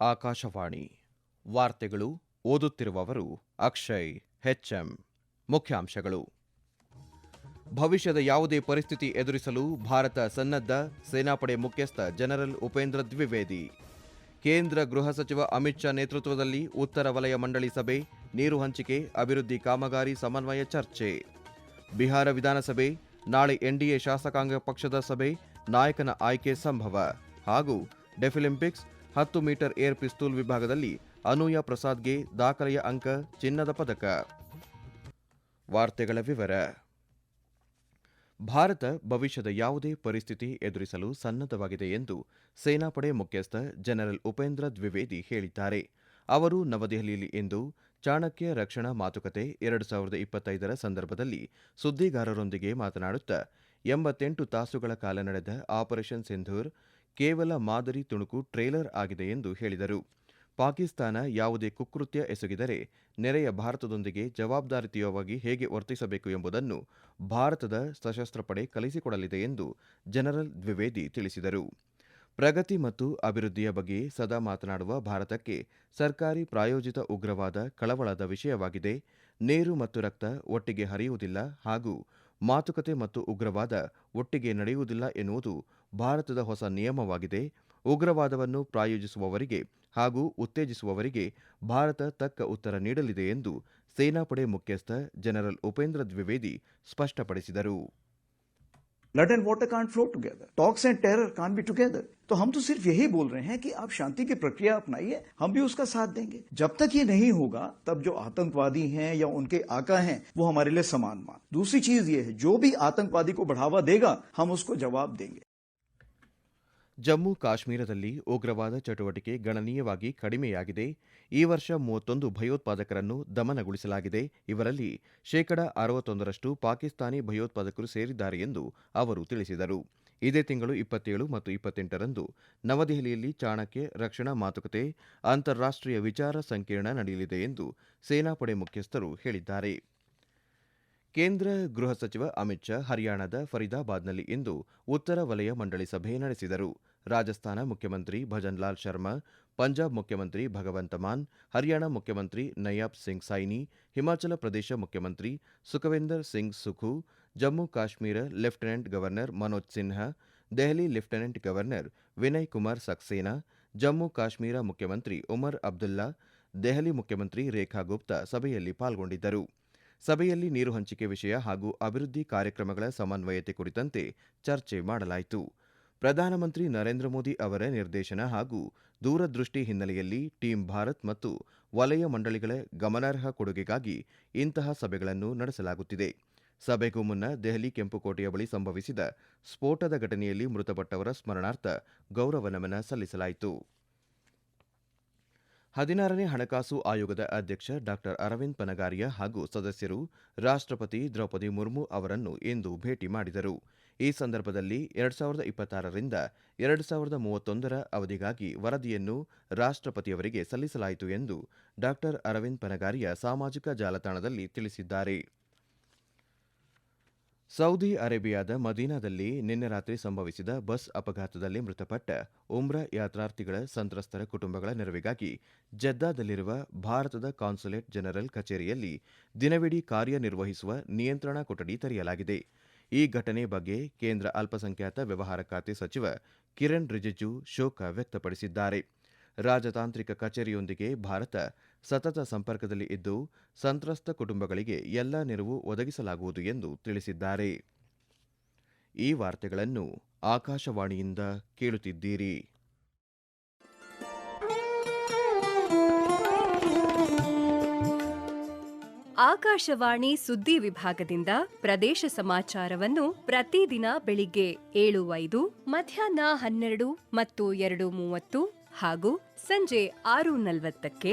ಆಕಾಶವಾಣಿ. ವಾರ್ತೆಗಳು ಓದುತ್ತಿರುವವರು ಅಕ್ಷಯ್ ಹೆಚ್ಎಂ ಮುಖ್ಯಾಂಶಗಳು. ಭವಿಷ್ಯದ ಯಾವುದೇ ಪರಿಸ್ಥಿತಿ ಎದುರಿಸಲು ಭಾರತ ಸನ್ನದ್ಧ ಸೇನಾಪಡೆ ಮುಖ್ಯಸ್ಥ ಜನರಲ್ ಉಪೇಂದ್ರ ದ್ವಿವೇದಿ. ಕೇಂದ್ರ ಗೃಹ ಸಚಿವ ಅಮಿತ್ ಶಾ ನೇತೃತ್ವದಲ್ಲಿ ಉತ್ತರ ವಲಯ ಮಂಡಳಿ ಸಭೆ, ನೀರು ಹಂಚಿಕೆ, ಅಭಿವೃದ್ಧಿ ಕಾಮಗಾರಿ ಸಮನ್ವಯ ಚರ್ಚೆ. ಬಿಹಾರ ವಿಧಾನಸಭೆ, ನಾಳೆ ಎನ್ಡಿಎ ಶಾಸಕಾಂಗ ಪಕ್ಷದ ಸಭೆ, ನಾಯಕನ ಆಯ್ಕೆ ಸಂಭವ ಹಾಗೂ ಡೆಫಿಲಿಂಪಿಕ್ಸ್ ಹತ್ತು ಮೀಟರ್ ಏರ್ ಪಿಸ್ತೂಲ್ ವಿಭಾಗದಲ್ಲಿ ಅನೂಯ ಪ್ರಸಾದ್ಗೆ ದಾಖಲೆಯ ಅಂಕ ಚಿನ್ನದ ಪದಕ. ವಾರ್ತೆಗಳ ವಿವರ. ಭಾರತ ಭವಿಷ್ಯದ ಯಾವುದೇ ಪರಿಸ್ಥಿತಿ ಎದುರಿಸಲು ಸನ್ನದ್ಧವಾಗಿದೆ ಎಂದು ಸೇನಾಪಡೆ ಮುಖ್ಯಸ್ಥ ಜನರಲ್ ಉಪೇಂದ್ರ ದ್ವಿವೇದಿ ಹೇಳಿದ್ದಾರೆ. ಅವರು ನವದೆಹಲಿಯಲ್ಲಿ ಇಂದು ಚಾಣಕ್ಯ ರಕ್ಷಣಾ ಮಾತುಕತೆ ಎರಡು ಸಾವಿರದ ಇಪ್ಪತ್ತೈದರ ಸಂದರ್ಭದಲ್ಲಿ ಸುದ್ದಿಗಾರರೊಂದಿಗೆ ಮಾತನಾಡುತ್ತಾ ಎಂಬತ್ತೆಂಟು ತಾಸುಗಳ ಕಾಲ ನಡೆದ ಆಪರೇಷನ್ ಸಿಂಧೂರ್ ಕೇವಲ ಮಾದರಿ ತುಣುಕು ಟ್ರೇಲರ್ ಆಗಿದೆ ಎಂದು ಹೇಳಿದರು. ಪಾಕಿಸ್ತಾನ ಯಾವುದೇ ಕುಕೃತ್ಯ ಎಸಗಿದರೆ ನೆರೆಯ ಭಾರತದೊಂದಿಗೆ ಜವಾಬ್ದಾರಿಯುತವಾಗಿ ಹೇಗೆ ವರ್ತಿಸಬೇಕು ಎಂಬುದನ್ನು ಭಾರತದ ಸಶಸ್ತ್ರ ಪಡೆ ಕಲಿಸಿಕೊಡಲಿದೆ ಎಂದು ಜನರಲ್ ದ್ವಿವೇದಿ ತಿಳಿಸಿದರು. ಪ್ರಗತಿ ಮತ್ತು ಅಭಿವೃದ್ಧಿಯ ಬಗ್ಗೆ ಸದಾ ಮಾತನಾಡುವ ಭಾರತಕ್ಕೆ ಸರ್ಕಾರಿ ಪ್ರಾಯೋಜಿತ ಉಗ್ರವಾದ ಕಳವಳದ ವಿಷಯವಾಗಿದೆ. ನೀರು ಮತ್ತು ರಕ್ತ ಒಟ್ಟಿಗೆ ಹರಿಯುವುದಿಲ್ಲ ಹಾಗೂ ಮಾತುಕತೆ ಮತ್ತು ಉಗ್ರವಾದ ಒಟ್ಟಿಗೆ ನಡೆಯುವುದಿಲ್ಲ ಎನ್ನುವುದು ಭಾರತದ ಹೊಸ ನಿಯಮವಾಗಿದೆ. ಉಗ್ರವಾದವನ್ನು ಪ್ರಾಯೋಜಿಸುವವರಿಗೆ ಹಾಗೂ ಉತ್ತೇಜಿಸುವವರಿಗೆ ಭಾರತ ತಕ್ಕ ಉತ್ತರ ನೀಡಲಿದೆ ಎಂದು ಸೇನಾಪಡೆ ಮುಖ್ಯಸ್ಥ ಜನರಲ್ ಉಪೇಂದ್ರ ದ್ವಿವೇದಿ ಸ್ಪಷ್ಟಪಡಿಸಿದರು. Blood and water can't flow together talks and terror can't be together तो हम तो सिर्फ़ यही बोल रहे हैं कि आप शांति की प्रक्रिया अपनाइए, हम भी उसका साथ देंगे। जब तक ये नहीं होगा, तब जो आतंकवादी हैं या उनके आका हैं, वो हमारे लिए समान मान। दूसरी चीज़ ये है, जो भी आतंकवादी को बढ़ावा देगा, हम उसको जवाब देंगे। ಜಮ್ಮು ಕಾಶ್ಮೀರದಲ್ಲಿ ಉಗ್ರವಾದ ಚಟುವಟಿಕೆ ಗಣನೀಯವಾಗಿ ಕಡಿಮೆಯಾಗಿದೆ. ಈ ವರ್ಷ ಮೂವತ್ತೊಂದು ಭಯೋತ್ಪಾದಕರನ್ನು ದಮನಗೊಳಿಸಲಾಗಿದೆ. ಇವರಲ್ಲಿ ಶೇಕಡ ಅರವತ್ತೊಂದರಷ್ಟು ಪಾಕಿಸ್ತಾನಿ ಭಯೋತ್ಪಾದಕರು ಸೇರಿದ್ದಾರೆ ಎಂದು ಅವರು ತಿಳಿಸಿದರು. ಇದೇ ತಿಂಗಳು ಇಪ್ಪತ್ತೇಳು ಮತ್ತು ಇಪ್ಪತ್ತೆಂಟರಂದು ನವದೆಹಲಿಯಲ್ಲಿ ಚಾಣಕ್ಯ ರಕ್ಷಣಾ ಮಾತುಕತೆ, ಅಂತಾರಾಷ್ಟ್ರೀಯ ವಿಚಾರ ಸಂಕಿರಣ ನಡೆಯಲಿದೆ ಎಂದು ಸೇನಾಪಡೆ ಮುಖ್ಯಸ್ಥರು ಹೇಳಿದ್ದಾರೆ. ಕೇಂದ್ರ ಗೃಹ ಸಚಿವ ಅಮಿತ್ ಶಾ ಹರಿಯಾಣದ ಫರೀದಾಬಾದ್ನಲ್ಲಿ ಇಂದು ಉತ್ತರ ವಲಯ ಮಂಡಳಿ ಸಭೆ ನಡೆಸಿದರು. ರಾಜಸ್ಥಾನ ಮುಖ್ಯಮಂತ್ರಿ ಭಜನ್ಲಾಲ್ ಶರ್ಮಾ, ಪಂಜಾಬ್ ಮುಖ್ಯಮಂತ್ರಿ ಭಗವಂತ ಮಾನ್, ಹರಿಯಾಣ ಮುಖ್ಯಮಂತ್ರಿ ನಯಾಬ್ ಸಿಂಗ್ ಸೈನಿ, ಹಿಮಾಚಲ ಪ್ರದೇಶ ಮುಖ್ಯಮಂತ್ರಿ Sukhvinder Singh Sukhu, Jammu Kashmir lieutenant governor Manoj Sinha, Delhi lieutenant governor Vinay Kumar Saxena, Jammu Kashmir ಮುಖ್ಯಮಂತ್ರಿ ಉಮರ್ ಅಬ್ದುಲ್ಲಾ, ದೆಹಲಿ ಮುಖ್ಯಮಂತ್ರಿ ರೇಖಾ ಗುಪ್ತಾ ಸಭೆಯಲ್ಲಿ ಪಾಲ್ಗೊಂಡಿದ್ದರು. ಸಭೆಯಲ್ಲಿ ನೀರು ಹಂಚಿಕೆ ವಿಷಯ ಹಾಗೂ ಅಭಿವೃದ್ಧಿ ಕಾರ್ಯಕ್ರಮಗಳ ಸಮನ್ವಯತೆ ಕುರಿತಂತೆ ಚರ್ಚೆ ಮಾಡಲಾಯಿತು. ಪ್ರಧಾನಮಂತ್ರಿ ನರೇಂದ್ರ ಮೋದಿ ಅವರ ನಿರ್ದೇಶನ ಹಾಗೂ ದೂರದೃಷ್ಟಿ ಹಿನ್ನೆಲೆಯಲ್ಲಿ ಟೀಂ ಭಾರತ್ ಮತ್ತು ವಲಯ ಮಂಡಳಿಗಳ ಗಮನಾರ್ಹ ಕೊಡುಗೆಗಾಗಿ ಇಂತಹ ಸಭೆಗಳನ್ನು ನಡೆಸಲಾಗುತ್ತಿದೆ. ಸಭೆಗೂ ಮುನ್ನ ದೆಹಲಿ ಕೆಂಪುಕೋಟೆಯ ಬಳಿ ಸಂಭವಿಸಿದ ಸ್ಫೋಟದ ಘಟನೆಯಲ್ಲಿ ಮೃತಪಟ್ಟವರ ಸ್ಮರಣಾರ್ಥ ಗೌರವ ನಮನ ಸಲ್ಲಿಸಲಾಯಿತು. ಹದಿನಾರನೇ ಹಣಕಾಸು ಆಯೋಗದ ಅಧ್ಯಕ್ಷ ಡಾ. ಅರವಿಂದ್ ಪನಗಾರಿಯಾ ಹಾಗೂ ಸದಸ್ಯರು ರಾಷ್ಟ್ರಪತಿ ದ್ರೌಪದಿ ಮುರ್ಮು ಅವರನ್ನು ಇಂದು ಭೇಟಿ ಮಾಡಿದರು. ಈ ಸಂದರ್ಭದಲ್ಲಿ ಎರಡು ಸಾವಿರದ ಇಪ್ಪತ್ತಾರರಿಂದ ಎರಡು ಸಾವಿರದ ಮೂವತ್ತೊಂದರ ಅವಧಿಗಾಗಿ ವರದಿಯನ್ನು ರಾಷ್ಟ್ರಪತಿಯವರಿಗೆ ಸಲ್ಲಿಸಲಾಯಿತು ಎಂದು ಡಾ. ಅರವಿಂದ್ ಪನಗಾರಿಯಾ ಸಾಮಾಜಿಕ ಜಾಲತಾಣದಲ್ಲಿ ತಿಳಿಸಿದ್ದಾರೆ. ಸೌದಿ ಅರೇಬಿಯಾದ ಮದೀನಾದಲ್ಲಿ ನಿನ್ನೆ ರಾತ್ರಿ ಸಂಭವಿಸಿದ ಬಸ್ ಅಪಘಾತದಲ್ಲಿ ಮೃತಪಟ್ಟ ಉಮ್ರಾ ಯಾತ್ರಾರ್ಥಿಗಳ ಸಂತ್ರಸ್ತರ ಕುಟುಂಬಗಳ ನೆರವಿಗಾಗಿ ಜದ್ದಾದಲ್ಲಿರುವ ಭಾರತದ ಕಾನ್ಸುಲೇಟ್ ಜನರಲ್ ಕಚೇರಿಯಲ್ಲಿ ದಿನವಿಡೀ ಕಾರ್ಯನಿರ್ವಹಿಸುವ ನಿಯಂತ್ರಣ ಕೊಠಡಿ ತೆರೆಯಲಾಗಿದೆ. ಈ ಘಟನೆ ಬಗ್ಗೆ ಕೇಂದ್ರ ಅಲ್ಪಸಂಖ್ಯಾತ ವ್ಯವಹಾರ ಖಾತೆ ಸಚಿವ ಕಿರಣ್ ರಿಜಿಜು ಶೋಕ ವ್ಯಕ್ತಪಡಿಸಿದ್ದಾರೆ. ರಾಜತಾಂತ್ರಿಕ ಕಚೇರಿಯೊಂದಿಗೆ ಭಾರತ ಸತತ ಸಂಪರ್ಕದಲ್ಲಿ ಇದ್ದು, ಸಂತ್ರಸ್ತ ಕುಟುಂಬಗಳಿಗೆ ಎಲ್ಲ ನೆರವು ಒದಗಿಸಲಾಗುವುದು ಎಂದು ತಿಳಿಸಿದ್ದಾರೆ. ಈ ವಾರ್ತೆಗಳನ್ನು ಆಕಾಶವಾಣಿಯಿಂದ ಕೇಳುತ್ತಿದ್ದೀರಿ. ಆಕಾಶವಾಣಿ ಸುದ್ದಿ ವಿಭಾಗದಿಂದ ಪ್ರದೇಶ ಸಮಾಚಾರವನ್ನು ಪ್ರತಿದಿನ ಬೆಳಿಗ್ಗೆ ಏಳು ಐದು ಮಧ್ಯಾಹ್ನ ಹನ್ನೆರಡು ಮತ್ತು ಎರಡು ಮೂವತ್ತು ಹಾಗೂ ಸಂಜೆ ಆರು ನಲವತ್ತಕ್ಕೆ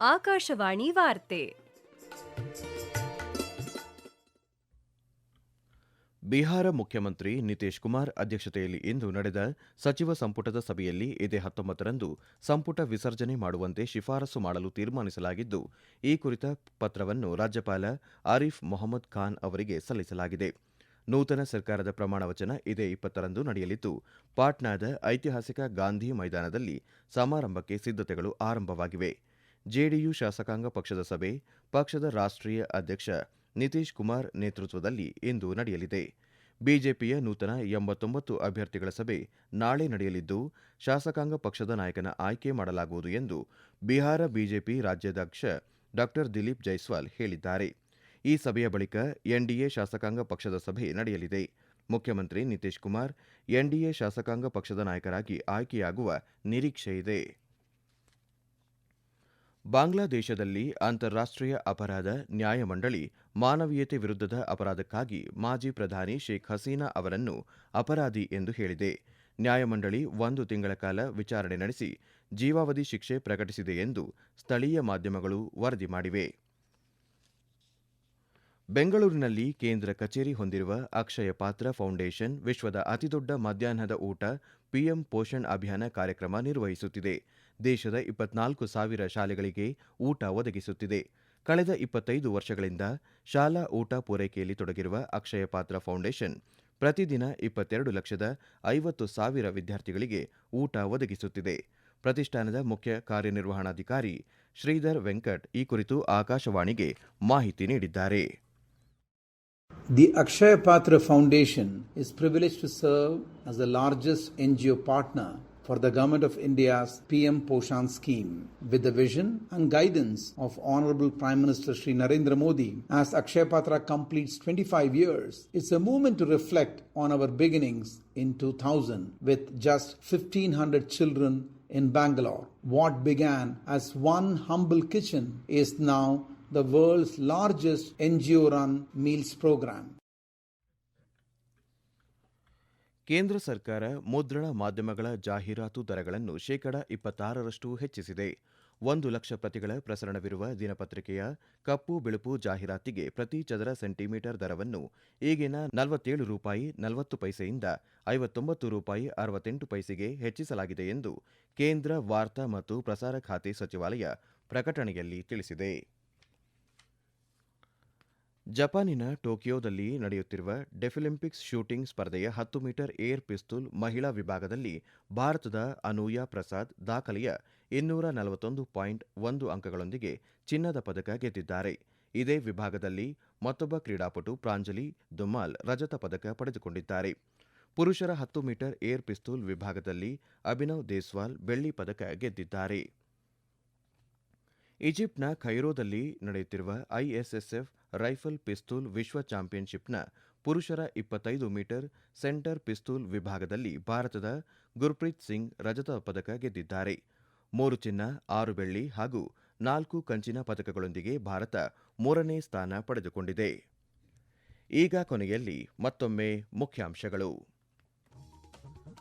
ಆಕಾಶವಾಣಿ ವಾರ್ತೆ. ಬಿಹಾರ ಮುಖ್ಯಮಂತ್ರಿ ನಿತೀಶ್ ಕುಮಾರ್ ಅಧ್ಯಕ್ಷತೆಯಲ್ಲಿ ಇಂದು ನಡೆದ ಸಚಿವ ಸಂಪುಟದ ಸಭೆಯಲ್ಲಿ ಇದೇ ಹತ್ತೊಂಬತ್ತರಂದು ಸಂಪುಟ ವಿಸರ್ಜನೆ ಮಾಡುವಂತೆ ಶಿಫಾರಸು ಮಾಡಲು ತೀರ್ಮಾನಿಸಲಾಗಿದ್ದು, ಈ ಕುರಿತ ಪತ್ರವನ್ನು ರಾಜ್ಯಪಾಲ ಆರಿಫ್ ಮೊಹಮ್ಮದ್ ಖಾನ್ ಅವರಿಗೆ ಸಲ್ಲಿಸಲಾಗಿದೆ. ನೂತನ ಸರ್ಕಾರದ ಪ್ರಮಾಣವಚನ ಇದೇ ಇಪ್ಪತ್ತರಂದು ನಡೆಯಲಿದ್ದು, ಪಾಟ್ನಾದ ಐತಿಹಾಸಿಕ ಗಾಂಧಿ ಮೈದಾನದಲ್ಲಿ ಸಮಾರಂಭಕ್ಕೆ ಸಿದ್ಧತೆಗಳು ಆರಂಭವಾಗಿವೆ. ಜೆಡಿಯು ಶಾಸಕಾಂಗ ಪಕ್ಷದ ಸಭೆ, ಪಕ್ಷದ ರಾಷ್ಟ್ರೀಯ ಅಧ್ಯಕ್ಷ ನಿತೀಶ್ ಕುಮಾರ್ ನೇತೃತ್ವದಲ್ಲಿ ಇಂದು ನಡೆಯಲಿದೆ. ಬಿಜೆಪಿಯ ನೂತನ ಎಂಬತ್ತೊಂಬತ್ತು ಅಭ್ಯರ್ಥಿಗಳ ಸಭೆ ನಾಳೆ ನಡೆಯಲಿದ್ದು, ಶಾಸಕಾಂಗ ಪಕ್ಷದ ನಾಯಕನ ಆಯ್ಕೆ ಮಾಡಲಾಗುವುದು ಎಂದು ಬಿಹಾರ ಬಿಜೆಪಿ ರಾಜ್ಯಾಧ್ಯಕ್ಷ ಡಾ ದಿಲೀಪ್ ಜೈಸ್ವಾಲ್ ಹೇಳಿದ್ದಾರೆ. ಈ ಸಭೆಯ ಬಳಿಕ ಎನ್ಡಿಎ ಶಾಸಕಾಂಗ ಪಕ್ಷದ ಸಭೆ ನಡೆಯಲಿದೆ. ಮುಖ್ಯಮಂತ್ರಿ ನಿತೀಶ್ ಕುಮಾರ್ ಎನ್ಡಿಎ ಶಾಸಕಾಂಗ ಪಕ್ಷದ ನಾಯಕರಾಗಿ ಆಯ್ಕೆಯಾಗುವ ನಿರೀಕ್ಷೆಯಿದೆ. ಬಾಂಗ್ಲಾದೇಶದಲ್ಲಿ ಅಂತಾರಾಷ್ಟ್ರೀಯ ಅಪರಾಧ ನ್ಯಾಯಮಂಡಳಿ ಮಾನವೀಯತೆ ವಿರುದ್ಧದ ಅಪರಾಧಕ್ಕಾಗಿ ಮಾಜಿ ಪ್ರಧಾನಿ ಶೇಖ್ ಹಸೀನಾ ಅವರನ್ನು ಅಪರಾಧಿ ಎಂದು ಹೇಳಿದೆ. ನ್ಯಾಯಮಂಡಳಿ ಒಂದು ತಿಂಗಳ ಕಾಲ ವಿಚಾರಣೆ ನಡೆಸಿ ಜೀವಾವಧಿ ಶಿಕ್ಷೆ ಪ್ರಕಟಿಸಿದೆ ಎಂದು ಸ್ಥಳೀಯ ಮಾಧ್ಯಮಗಳು ವರದಿ ಮಾಡಿವೆ. ಬೆಂಗಳೂರಿನಲ್ಲಿ ಕೇಂದ್ರ ಕಚೇರಿ ಹೊಂದಿರುವ ಅಕ್ಷಯ ಪಾತ್ರ ಫೌಂಡೇಶನ್ ವಿಶ್ವದ ಅತಿದೊಡ್ಡ ಮಧ್ಯಾಹ್ನದ ಊಟ, ಪಿಎಂ ಪೋಷಣ್ ಅಭಿಯಾನ ಕಾರ್ಯಕ್ರಮ ನಿರ್ವಹಿಸುತ್ತಿದೆ. ದೇಶದ ಇಪ್ಪತ್ನಾಲ್ಕು ಸಾವಿರ ಶಾಲೆಗಳಿಗೆ ಊಟ ಒದಗಿಸುತ್ತಿದೆ. ಕಳೆದ ಇಪ್ಪತ್ತೈದು ವರ್ಷಗಳಿಂದ ಶಾಲಾ ಊಟ ಪೂರೈಕೆಯಲ್ಲಿ ತೊಡಗಿರುವ ಅಕ್ಷಯ ಪಾತ್ರ ಫೌಂಡೇಶನ್ ಪ್ರತಿದಿನ ಇಪ್ಪತ್ತೆರಡು ಲಕ್ಷದ ಐವತ್ತು ಸಾವಿರ ವಿದ್ಯಾರ್ಥಿಗಳಿಗೆ ಊಟ ಒದಗಿಸುತ್ತಿದೆ. ಪ್ರತಿಷ್ಠಾನದ ಮುಖ್ಯ ಕಾರ್ಯನಿರ್ವಹಣಾಧಿಕಾರಿ ಶ್ರೀಧರ್ ವೆಂಕಟ್ ಈ ಕುರಿತು ಆಕಾಶವಾಣಿಗೆ ಮಾಹಿತಿ ನೀಡಿದ್ದಾರೆ. The Akshaya Patra Foundation is privileged to serve as the largest NGO partner for the Government of India's PM Poshan scheme. With the vision and guidance of Honorable Prime Minister Sri Narendra Modi, as Akshaya Patra completes 25 years, it's a moment to reflect on our beginnings in 2000 with just 1500 children in Bangalore. What began as one humble kitchen is now the world's largest NGO run meals program. ಕೇಂದ್ರ ಸರ್ಕಾರ ಮುದ್ರಣ ಮಾಧ್ಯಮಗಳ ಜಾಹೀರಾತು ದರಗಳನ್ನು ಶೇಕಡ ಇಪ್ಪತ್ತಾರರಷ್ಟು ಹೆಚ್ಚಿಸಿದೆ ಒಂದು ಲಕ್ಷ ಪ್ರತಿಗಳ ಪ್ರಸರಣವಿರುವ ದಿನಪತ್ರಿಕೆಯ ಕಪ್ಪು ಬಿಳುಪು ಜಾಹೀರಾತಿಗೆ ಪ್ರತಿ ಚದರ ಸೆಂಟಿಮೀಟರ್ ದರವನ್ನು ಈಗಿನ ನಲವತ್ತೇಳು ರೂಪಾಯಿ ನಲವತ್ತು ಪೈಸೆಯಿಂದ ಐವತ್ತೊಂಬತ್ತು ರೂಪಾಯಿ ಅರವತ್ತೆಂಟು ಪೈಸೆಗೆ ಹೆಚ್ಚಿಸಲಾಗಿದೆ ಎಂದು ಕೇಂದ್ರ ವಾರ್ತಾ ಮತ್ತು ಪ್ರಸಾರ ಖಾತೆ ಸಚಿವಾಲಯ ಪ್ರಕಟಣೆಯಲ್ಲಿ ತಿಳಿಸಿದೆ ಜಪಾನಿನ ಟೋಕಿಯೋದಲ್ಲಿ ನಡೆಯುತ್ತಿರುವ ಡೆಫಿಲಿಂಪಿಕ್ಸ್ ಶೂಟಿಂಗ್ ಸ್ಪರ್ಧೆಯ ಹತ್ತು ಮೀಟರ್ ಏರ್ ಪಿಸ್ತೂಲ್ ಮಹಿಳಾ ವಿಭಾಗದಲ್ಲಿ ಭಾರತದ ಅನೂಯಾ ಪ್ರಸಾದ್ ದಾಖಲೆಯ ಇನ್ನೂರ ನಲವತ್ತೊಂದು ಪಾಯಿಂಟ್ ಒಂದು ಅಂಕಗಳೊಂದಿಗೆ ಚಿನ್ನದ ಪದಕ ಗೆದ್ದಿದ್ದಾರೆ. ಇದೇ ವಿಭಾಗದಲ್ಲಿ ಮತ್ತೊಬ್ಬ ಕ್ರೀಡಾಪಟು ಪ್ರಾಂಜಲಿ ದುಮಾಲ್ ರಜತ ಪದಕ ಪಡೆದುಕೊಂಡಿದ್ದಾರೆ. ಪುರುಷರ ಹತ್ತು ಮೀಟರ್ ಏರ್ ಪಿಸ್ತೂಲ್ ವಿಭಾಗದಲ್ಲಿ ಅಭಿನವ್ ದೇಸ್ವಾಲ್ ಬೆಳ್ಳಿ ಪದಕ ಗೆದ್ದಿದ್ದಾರೆ. ಈಜಿಪ್ಟ್ನ ಖೈರೋದಲ್ಲಿ ನಡೆಯುತ್ತಿರುವ ಐಎಸ್ಎಸ್ಎಫ್ ರೈಫಲ್ ಪಿಸ್ತೂಲ್ ವಿಶ್ವ ಚಾಂಪಿಯನ್ಶಿಪ್ನ ಪುರುಷರ ಇಪ್ಪತ್ತೈದು ಮೀಟರ್ ಸೆಂಟರ್ ಪಿಸ್ತೂಲ್ ವಿಭಾಗದಲ್ಲಿ ಭಾರತದ ಗುರ್ಪ್ರೀತ್ ಸಿಂಗ್ ರಜತ ಪದಕ ಗೆದ್ದಿದ್ದಾರೆ. ಮೂರು ಚಿನ್ನ, ಆರು ಬೆಳ್ಳಿ ಹಾಗೂ ನಾಲ್ಕು ಕಂಚಿನ ಪದಕಗಳೊಂದಿಗೆ ಭಾರತ ಮೂರನೇ ಸ್ಥಾನ ಪಡೆದುಕೊಂಡಿದೆ. ಈಗ ಕೊನೆಯಲ್ಲಿ ಮತ್ತೊಮ್ಮೆ ಮುಖ್ಯಾಂಶಗಳು.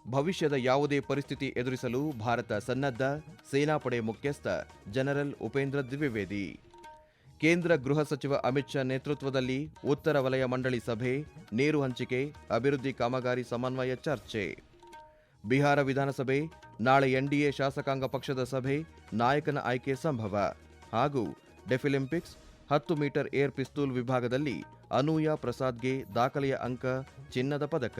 ಭವಿಷ್ಯದ ಯಾವುದೇ ಪರಿಸ್ಥಿತಿ ಎದುರಿಸಲು ಭಾರತ ಸನ್ನದ್ಧ ಸೇನಾಪಡೆ ಮುಖ್ಯಸ್ಥ ಜನರಲ್ ಉಪೇಂದ್ರ ದ್ವಿವೇದಿ. ಕೇಂದ್ರ ಗೃಹ ಸಚಿವ ಅಮಿತ್ ಶಾ ನೇತೃತ್ವದಲ್ಲಿ ಉತ್ತರ ವಲಯ ಮಂಡಳಿ ಸಭೆ, ನೀರು ಹಂಚಿಕೆ, ಅಭಿವೃದ್ಧಿ ಕಾಮಗಾರಿ ಸಮನ್ವಯ ಚರ್ಚೆ. ಬಿಹಾರ ವಿಧಾನಸಭೆ, ನಾಳೆ ಎನ್ಡಿಎ ಶಾಸಕಾಂಗ ಪಕ್ಷದ ಸಭೆ, ನಾಯಕನ ಆಯ್ಕೆ ಸಂಭವ ಹಾಗೂ ಡೆಫಿಲಿಂಪಿಕ್ಸ್ ಹತ್ತು ಮೀಟರ್ ಏರ್ ಪಿಸ್ತೂಲ್ ವಿಭಾಗದಲ್ಲಿ ಅನೂಯಾ ಪ್ರಸಾದ್ಗೆ ದಾಖಲೆಯ ಅಂಕ ಚಿನ್ನದ ಪದಕ.